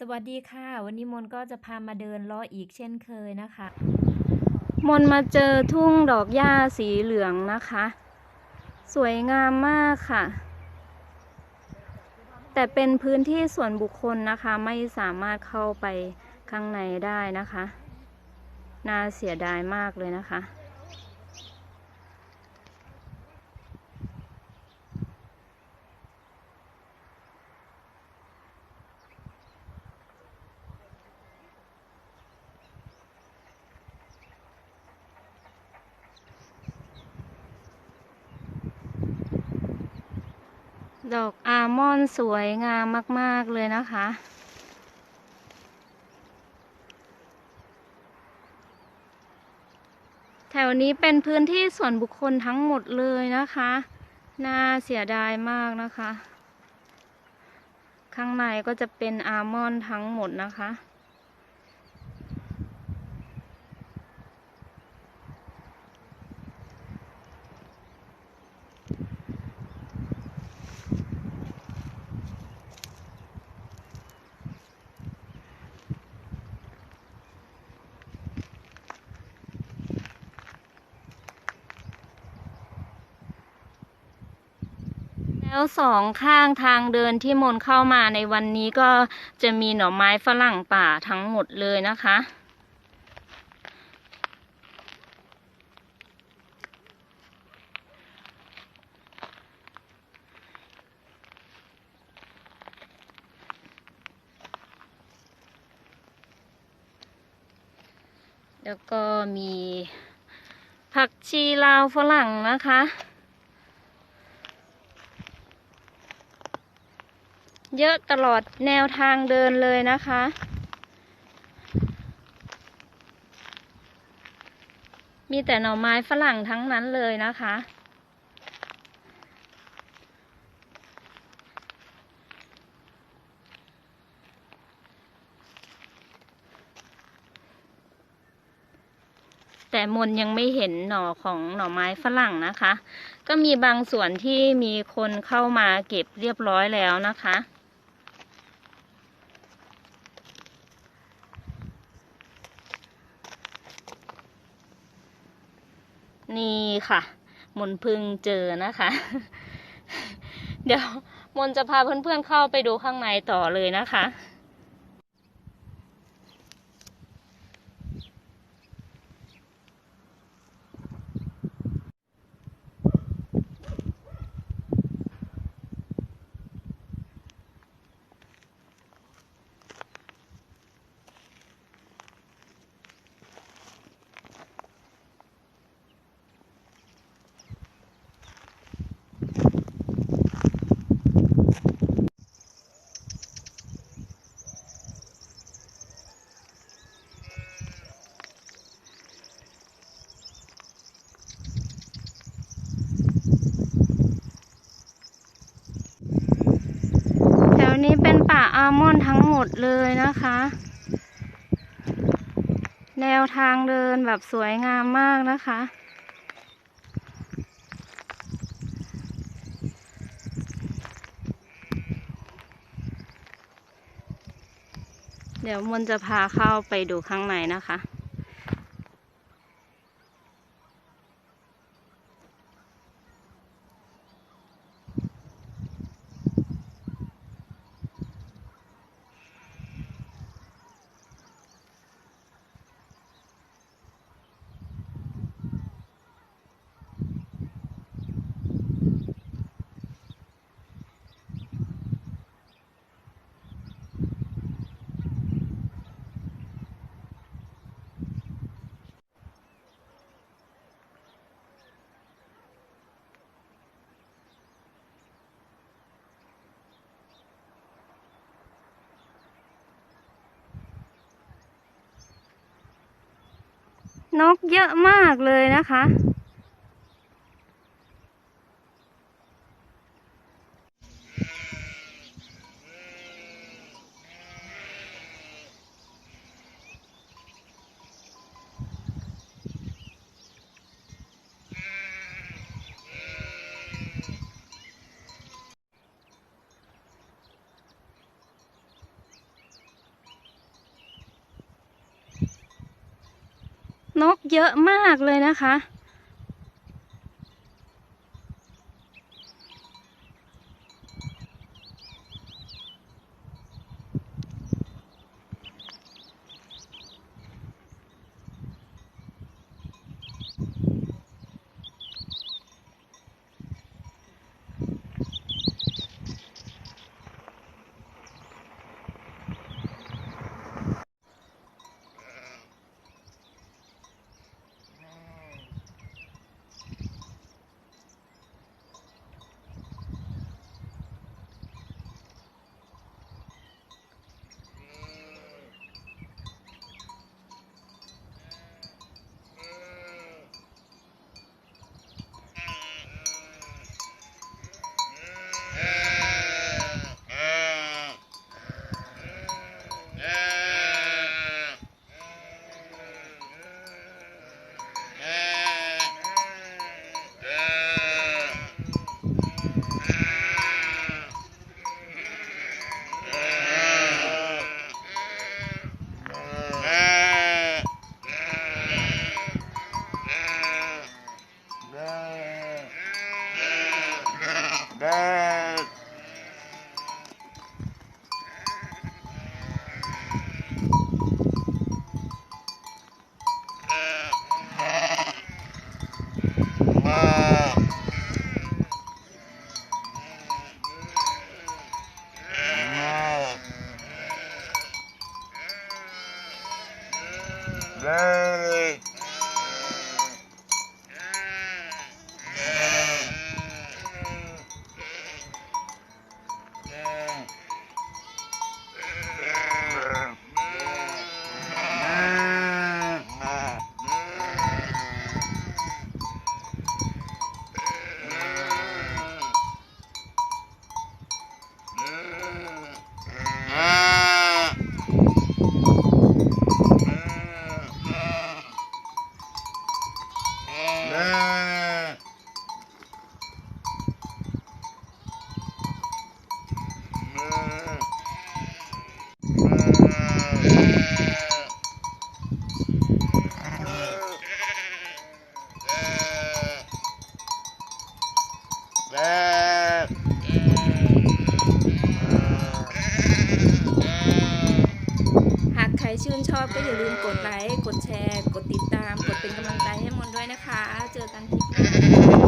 สวัสดีค่ะ วันนี้มนก็จะพามาเดินลาะอีกเช่นเคยนะคะ มนมาเจอทุ่งดอกหญ้าสีเหลืองนะคะ สวยงามมากค่ะ แต่เป็นพื้นที่ส่วนบุคคลนะคะ ไม่สามารถเข้าไปข้างในได้นะคะ น่าเสียดายมากเลยนะคะ ดอกอาร์มอนด์สวยงามมาก ๆ เลยนะคะ แถวนี้เป็นพื้นที่ส่วนบุคคลทั้งหมดเลยนะคะ น่าเสียดายมากนะคะ ข้างในก็จะเป็นอาร์มอนด์ทั้งหมดนะคะ แล้วสองข้างทางเดินที่มนเข้ามาในวันนี้ก็จะมีหน่อไม้ฝรั่งป่าทั้งหมดเลยนะคะ แล้วก็มีผักชีลาวฝรั่งนะคะ เยอะตลอดแนวทางเดินเลยนะคะ มีแต่หน่อไม้ฝรั่งทั้งนั้นเลยนะคะแต่มนยังไม่เห็นหน่อของหน่อไม้ฝรั่งนะคะ ก็มีบางส่วนที่มีคนเข้ามาเก็บเรียบร้อยแล้วนะคะ นี่ค่ะ มนพึ่งเจอนะคะ เดี๋ยวมนจะพาเพื่อนๆเข้าไปดูข้างในต่อเลยนะคะ อาร์มอนด์ทั้งหมดเลยนะคะ แนวทางเดินแบบสวยงามมากนะคะ เดี๋ยวมนจะพาเข้าไปดูข้างในนะคะ นกเยอะมากเลยนะคะ นกเยอะมากเลยนะคะ Zé. หากใครชื่นชอบก็อย่าลืมกดไลค์ กดแชร์ กดติดตาม กดเป็นกำลังใจให้มนด้วยนะคะ เจอกันคลิปหน้า